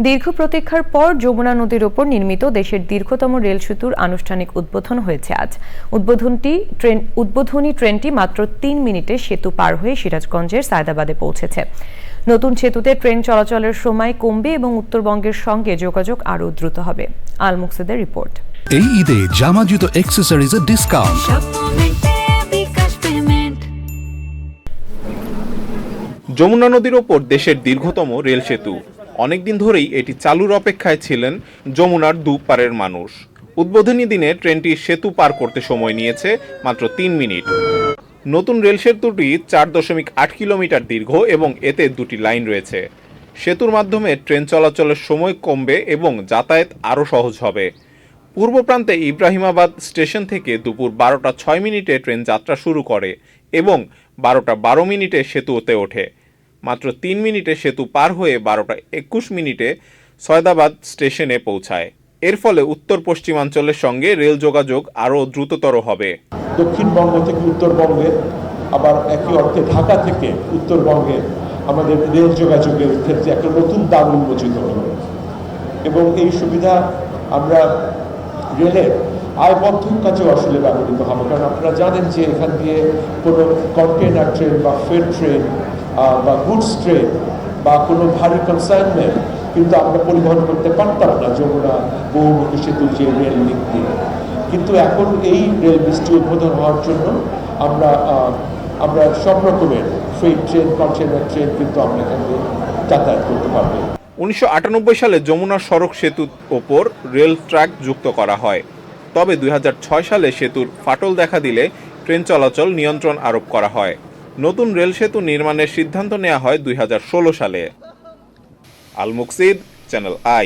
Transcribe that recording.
দীর্ঘ প্রতীক্ষার পর যমুনা নদীর ওপর নির্মিত দেশের দীর্ঘতম রেল সেতুর আনুষ্ঠানিক উদ্বোধন হয়েছে আজ। উদ্বোধনটি ট্রেন উদ্বোধনী ট্রেনটি মাত্র তিন মিনিটে সেতু পার হয়ে সিরাজগঞ্জের সায়দাবাদে পৌঁছেছে। নতুন সেতুতে ট্রেন চলাচলের সময় কমবে এবং উত্তরবঙ্গের সঙ্গে যোগাযোগ আরও দ্রুত হবে। আল মুকসিদের রিপোর্ট। এই ঈদে জামা জুতো অ্যাক্সেসরিজের ডিসকাউন্ট যমুনা নদীর ওপর দেশের দীর্ঘতম রেল সেতু। অনেকদিন ধরেই এটি চালুর অপেক্ষায় ছিলেন যমুনার দুপারের মানুষ। উদ্বোধনী দিনে ট্রেনটি সেতু পার করতে সময় নিয়েছে মাত্র তিন মিনিট। নতুন রেল সেতুটি চার দশমিক আট কিলোমিটার দীর্ঘ এবং এতে দুটি লাইন রয়েছে। সেতুর মাধ্যমে ট্রেন চলাচলের সময় কমবে এবং যাতায়াত আরও সহজ হবে। পূর্ব প্রান্তে ইব্রাহিমাবাদ স্টেশন থেকে দুপুর বারোটা ছয় মিনিটে ট্রেন যাত্রা শুরু করে এবং বারোটা বারো মিনিটে সেতুতে ওঠে। মাত্র তিন মিনিটে সেতু পার হয়ে বারোটা একুশ মিনিটে সয়দাবাদ স্টেশনে পৌঁছায়। এর ফলে উত্তর পশ্চিমাঞ্চলের সঙ্গে রেল যোগাযোগ আরও দ্রুততর হবে। দক্ষিণবঙ্গ থেকে উত্তরবঙ্গে, আবার একই অর্থে ঢাকা থেকে উত্তরবঙ্গে আমাদের রেল যোগাযোগের ক্ষেত্রে একটা নতুন দ্বার উন্মোচিত হলো। এবং এই সুবিধা আমরা রেলের আয়বদ্ধর কাছেও আসলে ব্যবহৃত হবে। কারণ আপনারা জানেন যে এখান দিয়ে কোনো কন্টেনার ট্রেন বা ফ্রেড ট্রেন বা গুডস ট্রেন বা কোনো ভারী কনসাইনমেন্ট কিন্তু আমরা পরিবহন করতে পারতাম না। যমুনা বহুমুখী সেতু যে রেল লিঙ্ক দিয়ে কিন্তু এখন এই রেল ব্রিজটি উদ্বোধন হওয়ার জন্য আমরা আমরা সব রকমের ফ্রেড ট্রেন কন্টেনার ট্রেন কিন্তু আমরা এখানে যাতায়াত করতে পারব। উনিশশো আটানব্বই সালে যমুনা সড়ক সেতুর ওপর রেল ট্র্যাক যুক্ত করা হয়। তবে দুই হাজার ছয় সালে সেতুর ফাটল দেখা দিলে ট্রেন চলাচল নিয়ন্ত্রণ আরোপ করা হয়। নতুন রেল সেতু নির্মাণের সিদ্ধান্ত নেওয়া হয় দুই হাজার ষোলো সালে। Al Muksid, channel I.